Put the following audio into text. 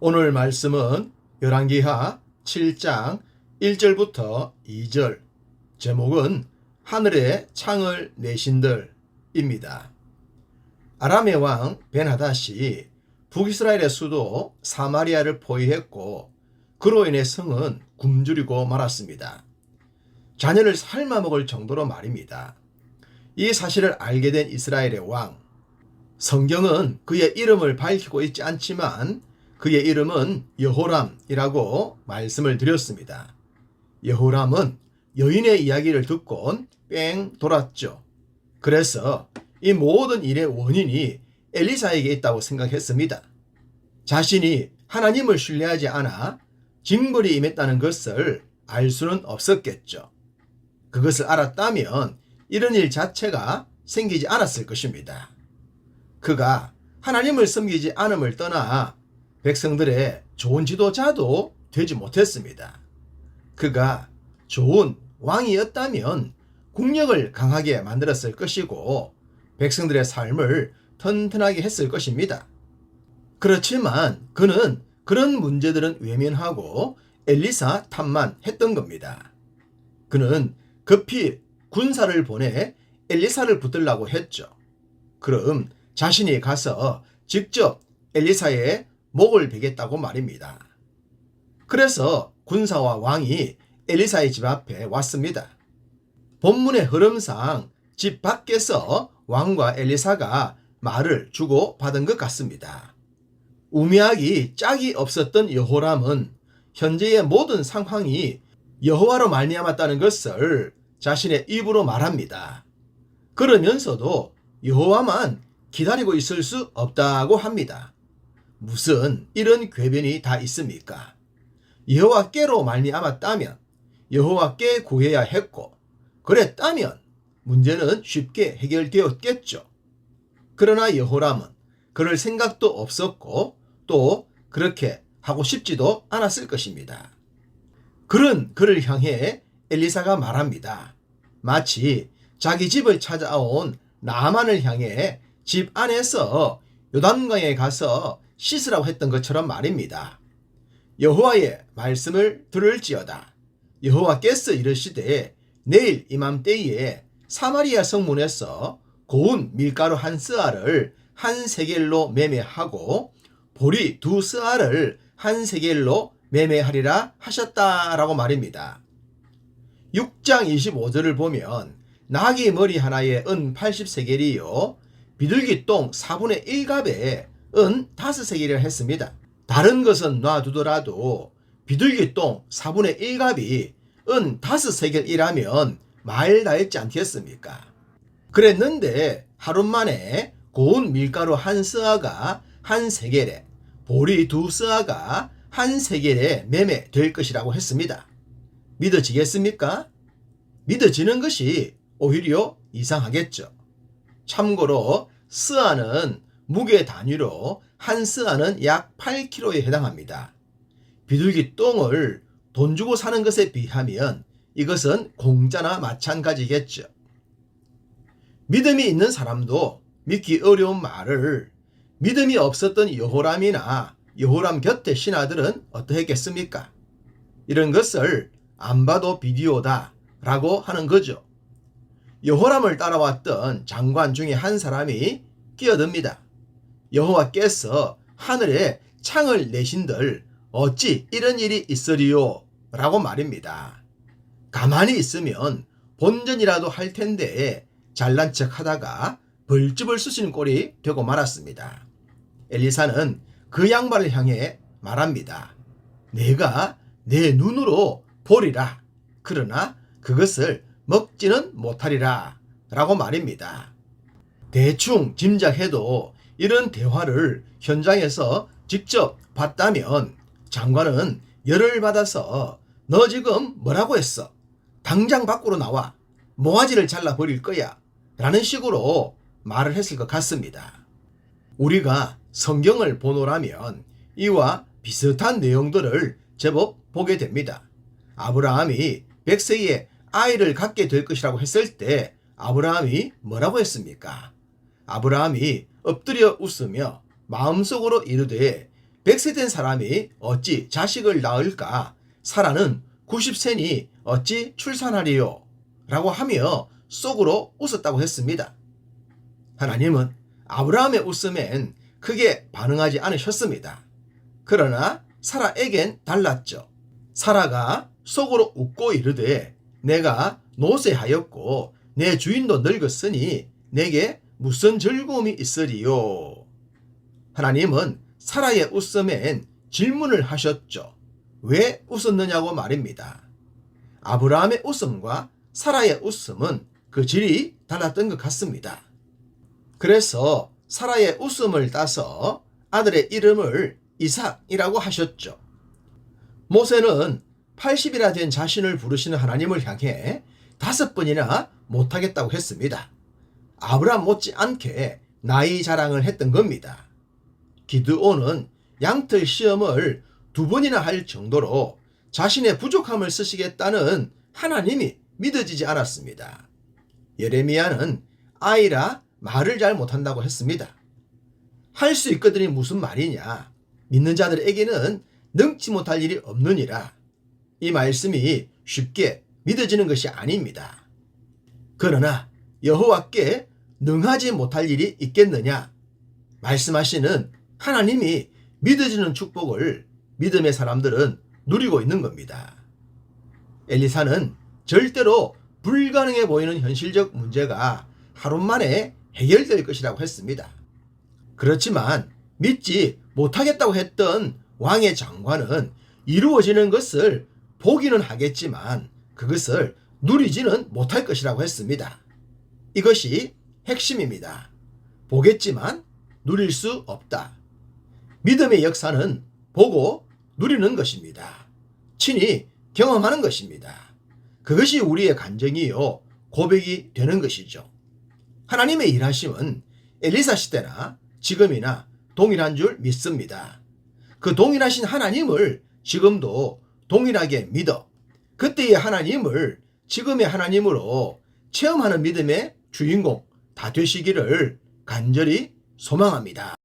오늘 말씀은 열왕기하 7장 1절부터 2절 제목은 하늘의 창을 내신들입니다. 아람의 왕 벤하닷이 북이스라엘의 수도 사마리아를 포위했고 그로 인해 성은 굶주리고 말았습니다. 자녀를 삶아 먹을 정도로 말입니다. 이 사실을 알게 된 이스라엘의 왕 성경은 그의 이름을 밝히고 있지 않지만 그의 이름은 여호람이라고 말씀을 드렸습니다. 여호람은 여인의 이야기를 듣곤 뺑 돌았죠. 그래서 이 모든 일의 원인이 엘리사에게 있다고 생각했습니다. 자신이 하나님을 신뢰하지 않아 징벌이 임했다는 것을 알 수는 없었겠죠. 그것을 알았다면 이런 일 자체가 생기지 않았을 것입니다. 그가 하나님을 섬기지 않음을 떠나 백성들의 좋은 지도자도 되지 못했습니다. 그가 좋은 왕이었다면 국력을 강하게 만들었을 것이고 백성들의 삶을 튼튼하게 했을 것입니다. 그렇지만 그는 그런 문제들은 외면하고 엘리사 탓만 했던 겁니다. 그는 급히 군사를 보내 엘리사를 붙들라고 했죠. 그럼 자신이 가서 직접 엘리사의 목을 베겠다고 말입니다. 그래서 군사와 왕이 엘리사의 집 앞에 왔습니다. 본문의 흐름상 집 밖에서 왕과 엘리사가 말을 주고 받은 것 같습니다. 우미하기 짝이 없었던 여호람은 현재의 모든 상황이 여호와로 말미암았다는 것을 자신의 입으로 말합니다. 그러면서도 여호와만 기다리고 있을 수 없다고 합니다. 무슨 이런 궤변이 다 있습니까? 여호와께로 말미암았다면 여호와께 구해야 했고 그랬다면 문제는 쉽게 해결되었겠죠. 그러나 여호람은 그럴 생각도 없었고 또 그렇게 하고 싶지도 않았을 것입니다. 그런 그를 향해 엘리사가 말합니다. 마치 자기 집을 찾아온 나만을 향해 집 안에서 요단강에 가서 씻으라고 했던 것처럼 말입니다. 여호와의 말씀을 들을지어다. 여호와께서 이르시되 내일 이맘때에 사마리아 성문에서 고운 밀가루 한 스알을 한 세겔로 매매하고 보리 두 스알을 한 세겔로 매매하리라 하셨다라고 말입니다. 6장 25절을 보면 나귀 머리 하나에 은 80세겔이요 비둘기 똥 4분의 1갑에 은 5세겔이라 했습니다. 다른 것은 놔두더라도 비둘기 똥 4분의 1갑이 은 5세겔이라면 말 다했지 않겠습니까? 그랬는데 하루 만에 고운 밀가루 한 스아가 한 세겔에 보리 두 스아가 한 세겔에 매매될 것이라고 했습니다. 믿어지겠습니까? 믿어지는 것이 오히려 이상하겠죠. 참고로 스아는 무게 단위로 한 스아는 약 8kg에 해당합니다. 비둘기 똥을 돈 주고 사는 것에 비하면 이것은 공짜나 마찬가지겠죠. 믿음이 있는 사람도 믿기 어려운 말을 믿음이 없었던 여호람이나 여호람 곁의 신하들은 어떠했겠습니까? 이런 것을 안 봐도 비디오다 라고 하는 거죠. 여호람을 따라왔던 장관 중에 한 사람이 끼어듭니다. 여호와께서 하늘에 창을 내신들 어찌 이런 일이 있으리요? 라고 말입니다. 가만히 있으면 본전이라도 할 텐데 잘난 척 하다가 벌집을 쓰시는 꼴이 되고 말았습니다. 엘리사는 그 양반을 향해 말합니다. 내가 내 눈으로 보리라. 그러나 그것을 먹지는 못하리라. 라고 말입니다. 대충 짐작해도 이런 대화를 현장에서 직접 봤다면 장관은 열을 받아서 너 지금 뭐라고 했어? 당장 밖으로 나와. 모가지를 잘라버릴 거야. 라는 식으로 말을 했을 것 같습니다. 우리가 성경을 보노라면 이와 비슷한 내용들을 제법 보게 됩니다. 아브라함이 백세에 아이를 갖게 될 것이라고 했을 때 아브라함이 뭐라고 했습니까? 아브라함이 엎드려 웃으며 마음속으로 이르되 100세 된 사람이 어찌 자식을 낳을까? 사라는 90세니 어찌 출산하리요? 라고 하며 속으로 웃었다고 했습니다. 하나님은 아브라함의 웃음엔 크게 반응하지 않으셨습니다. 그러나 사라에겐 달랐죠. 사라가 속으로 웃고 이르되 내가 노쇠하였고 내 주인도 늙었으니 내게 무슨 즐거움이 있으리요. 하나님은 사라의 웃음엔 질문을 하셨죠. 왜 웃었느냐고 말입니다. 아브라함의 웃음과 사라의 웃음은 그 질이 달랐던 것 같습니다. 그래서 사라의 웃음을 따서 아들의 이름을 이삭이라고 하셨죠. 모세는 80이나 된 자신을 부르시는 하나님을 향해 다섯 번이나 못하겠다고 했습니다. 아브라함 못지않게 나이 자랑을 했던 겁니다. 기드온은 양틀 시험을 두 번이나 할 정도로 자신의 부족함을 쓰시겠다는 하나님이 믿어지지 않았습니다. 예레미야는 아이라 말을 잘 못한다고 했습니다. 할 수 있거든이 무슨 말이냐. 믿는 자들에게는 능치 못할 일이 없느니라. 이 말씀이 쉽게 믿어지는 것이 아닙니다. 그러나 여호와께 능하지 못할 일이 있겠느냐? 말씀하시는 하나님이 믿어지는 축복을 믿음의 사람들은 누리고 있는 겁니다. 엘리사는 절대로 불가능해 보이는 현실적 문제가 하루 만에 해결될 것이라고 했습니다. 그렇지만 믿지 못하겠다고 했던 왕의 장관은 이루어지는 것을 보기는 하겠지만 그것을 누리지는 못할 것이라고 했습니다. 이것이 핵심입니다. 보겠지만 누릴 수 없다. 믿음의 역사는 보고 누리는 것입니다. 친히 경험하는 것입니다. 그것이 우리의 간정이요 고백이 되는 것이죠. 하나님의 일하심은 엘리사 시대나 지금이나 동일한 줄 믿습니다. 그 동일하신 하나님을 지금도 동일하게 믿어 그때의 하나님을 지금의 하나님으로 체험하는 믿음의 주인공 다 되시기를 간절히 소망합니다.